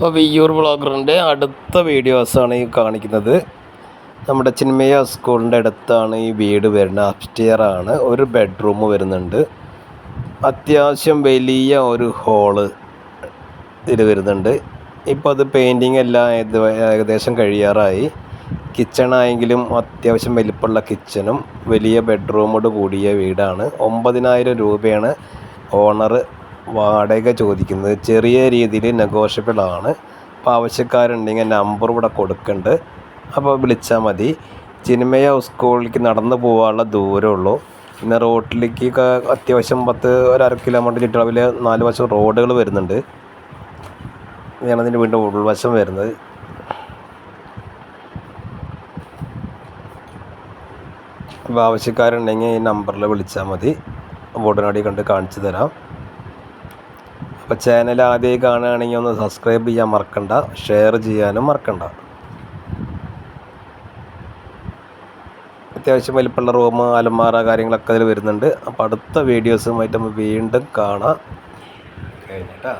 അപ്പോൾ വിയ്യൂർ ബ്ലോഗറിന്റെ അടുത്ത വീഡിയോസാണ് ഈ കാണിക്കുന്നത്. നമ്മുടെ ചിന്മയ സ്കൂളിന്റെ അടുത്താണ് ഈ വീട് വരുന്നത്. അപ്സ്റ്റെയർ ആണ്. ഒരു ബെഡ്റൂം വരുന്നുണ്ട്. അത്യാവശ്യം വലിയ ഒരു ഹോൾ ഇത് വരുന്നുണ്ട്. ഇപ്പോൾ അത് പെയിന്റിങ് എല്ലാം ഏകദേശം കഴിയാറായി. കിച്ചണായെങ്കിലും അത്യാവശ്യം വലിപ്പമുള്ള കിച്ചണും വലിയ ബെഡ്റൂമോട് കൂടിയ വീടാണ്. ഒമ്പതിനായിരം രൂപയാണ് ഓണർ വാടക ചോദിക്കുന്നത് ചെറിയ രീതിയിൽ നെഗോഷ്യബിൾ ആണ്. അപ്പോൾ ആവശ്യക്കാരുണ്ടെങ്കിൽ നമ്പർ ഇവിടെ കൊടുക്കുന്നുണ്ട് അപ്പോൾ വിളിച്ചാൽ മതി. ചിന്മയ സ്കൂളിലേക്ക് നടന്നു പോകാനുള്ള ദൂരമുള്ളൂ. പിന്നെ റോട്ടിലേക്ക് അത്യാവശ്യം പത്ത് ഒരു അര കിലോമീറ്റർ ചുറ്റളവിൽ നാല് വശം റോഡുകൾ വരുന്നുണ്ട്. ഇതാണ് അതിന്റെ വീണ്ടും ഉൾവശം വരുന്നത്. അപ്പോൾ ആവശ്യക്കാരുണ്ടെങ്കിൽ ഈ നമ്പറിൽ വിളിച്ചാൽ മതി. ഉടനടി കണ്ട് കാണിച്ചു തരാം. അപ്പോൾ ചാനൽ ആദ്യമായി കാണുകയാണെങ്കിൽ ഒന്ന് സബ്സ്ക്രൈബ് ചെയ്യാൻ മറക്കണ്ട ഷെയർ ചെയ്യാനും മറക്കണ്ട. അത്യാവശ്യം വലിപ്പമുള്ള റൂം അലമാറ കാര്യങ്ങളൊക്കെ അതിൽ വരുന്നുണ്ട്. അപ്പോൾ അടുത്ത വീഡിയോസുമായിട്ട് നമുക്ക് വീണ്ടും കാണാം. കഴിഞ്ഞിട്ടാ.